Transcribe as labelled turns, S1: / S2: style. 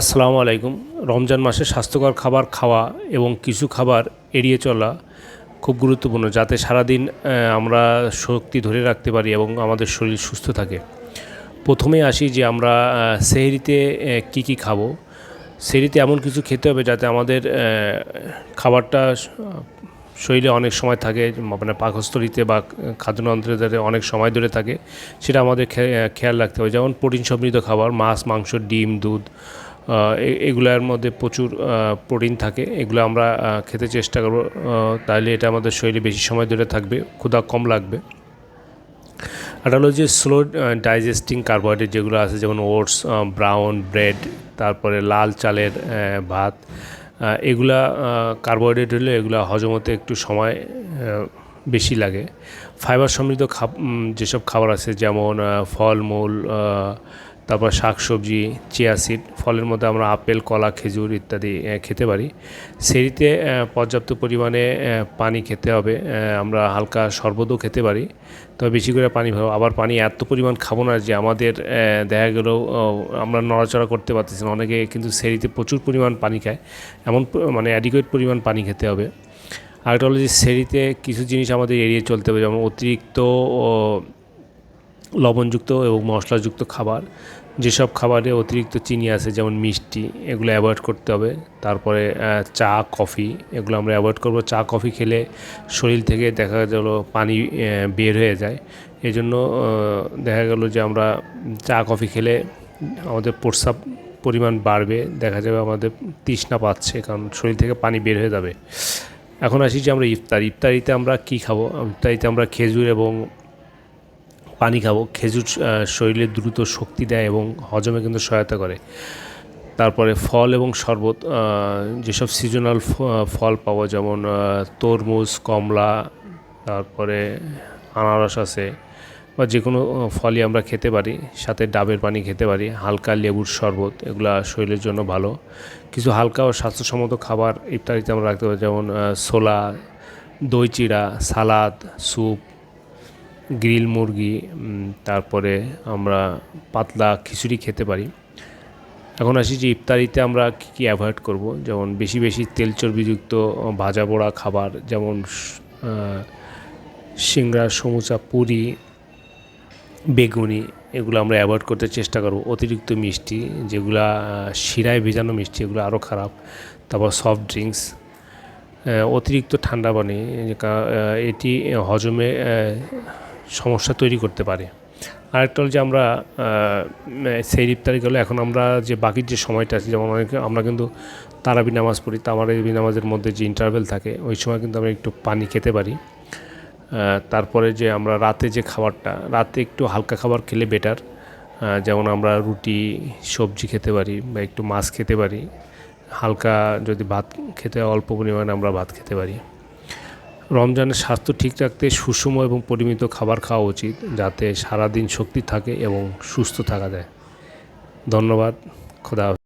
S1: আসসালামু আলাইকুম। রমজান মাসে স্বাস্থ্যকর খাবার খাওয়া এবং কিছু খাবার এড়িয়ে চলা খুব গুরুত্বপূর্ণ, যাতে সারাদিন আমরা শক্তি ধরে রাখতে পারি এবং আমাদের শরীর সুস্থ থাকে। প্রথমেই আসি যে আমরা সেহরিতে কী কী খাব। সেহরিতে এমন কিছু খেতে হবে যাতে আমাদের খাবারটা শরীরে অনেক সময় থাকে মানে পাকস্থলিতে বা খাদ্যনন্ত্রে যাতে অনেক সময় ধরে থাকে, সেটা আমাদের খেয়াল রাখতে হবে। যেমন প্রোটিন সমৃদ্ধ খাবার, মাছ, মাংস, ডিম, দুধ এগুলার মধ্যে প্রচুর প্রোটিন থাকে। এগুলো আমরা খেতে চেষ্টা করব। তাহলে এটা আমাদের শরীরে বেশি সময় ধরে থাকবে। ক্ষুধা কম লাগবে। আর হলো যে স্লো ডাইজেস্টিং কার্বোহাইড্রেট যেগুলো আছে, যেমন ওটস ব্রাউন ব্রেড, তারপরে লাল চালের ভাত এগুলা কার্বোহাইড্রেট হলে এগুলো হজম হতে একটু সময় বেশি লাগে। ফাইবার সমৃদ্ধ খাব যেসব খাবার আছে, যেমন ফলমূল তারপর শাকসবজি, চিয়া সিড, ফলের মধ্যে আমরা আপেল, কলা, খেজুর ইত্যাদি খেতে পারি। সেরিতে পর্যাপ্ত পরিমাণে পানি খেতে হবে। আমরা হালকা শরবতও খেতে পারি। তবে বেশি করে পানি খাব আবার পানি এত পরিমাণ খাব না যে আমাদের দেখা গেল আমরা নড়াচড়া করতে পারতেছি না। অনেকে কিন্তু সেরিতে প্রচুর পরিমাণ পানি খায়। এমন মানে অ্যাডিকুয়েট পরিমাণ পানি খেতে হবে। আরেকটা হলো যে সেরিতে কিছু জিনিস আমাদের এড়িয়ে চলতে হবে, যেমন অতিরিক্ত লবণযুক্ত এবং মশলাযুক্ত খাবার। যেসব খাবারে অতিরিক্ত চিনি আছে, যেমন মিষ্টি, এগুলো অ্যাভয়েড করতে হবে। তারপরে চা, কফি, এগুলো আমরা অ্যাভয়েড করব। চা, কফি খেলে শরীর থেকে দেখা গেল পানি বের হয়ে যায়। এই জন্য দেখা গেল যে আমরা চা, কফি খেলে আমাদের প্রস্রাব পরিমাণ বাড়বে। দেখা যাবে আমাদের তৃষ্ণা পাচ্ছে, কারণ শরীর থেকে পানি বের হয়ে যাবে। এখন আসি যে আমরা ইফতার। ইফতারিতে আমরা কি খাব? ইফতারিতে আমরা খেজুর এবং পানি খাব। খেজুর শরীরে দ্রুত শক্তি দেয় এবং হজমে কিন্তু সহায়তা করে। তারপরে ফল এবং শরবত যেসব সিজনাল ফল পাবো, যেমন তরমুজ, কমলা, তারপরে আনারস আছে বা যে কোনো ফলই আমরা খেতে পারি, সাথে ডাবের পানি খেতে পারি, হালকা লেবুর শরবত, এগুলা শরীরের জন্য ভালো। কিছু হালকা ও স্বাস্থ্যসম্মত খাবার ইফতারিতে আমরা রাখতে পারি, যেমন ছোলা দই চিড়া সালাদ, স্যুপ গ্রিল মুরগি তারপরে আমরা পাতলা খিচুড়ি খেতে পারি। এখন আসি যে ইফতারিতে আমরা কী কী অ্যাভয়েড করব? যেমন বেশি বেশি তেল চর্বিযুক্ত ভাজা পোড়া খাবার, যেমন সিংড়া, সমুচা, পুরি, বেগুনি, এগুলো আমরা অ্যাভয়েড করতে চেষ্টা করব। অতিরিক্ত মিষ্টি, যেগুলা শিরায় ভেজানো মিষ্টি, এগুলো আরও খারাপ। তারপর সফট ড্রিঙ্কস অতিরিক্ত ঠান্ডা পানি এটি হজমে সমস্যা তৈরি করতে পারে। আরেকটা হল যে আমরা সেই ইফতারি গেলে এখন আমরা যে বাকির যে সময়টা আছে, যেমন অনেকে, আমরা কিন্তু তারাবি নামাজ পড়ি তারাবি নামাজের মধ্যে যে ইন্টারভেল থাকে, ওই সময় কিন্তু আমরা একটু পানি খেতে পারি। তারপরে যে আমরা রাতে যে খাবারটা, রাতে একটু হালকা খাবার খেলে বেটার যেমন আমরা রুটি, সবজি খেতে পারি বা একটু মাছ খেতে পারি। হালকা যদি ভাত খেতে অল্প পরিমাণে আমরা ভাত খেতে পারি। রমজানের স্বাস্থ্য ঠিক রাখতে সুষম এবং পরিমিত খাবার খাওয়া উচিত যাতে সারাদিন শক্তি থাকে এবং সুস্থ থাকা যায় ধন্যবাদ খোদা।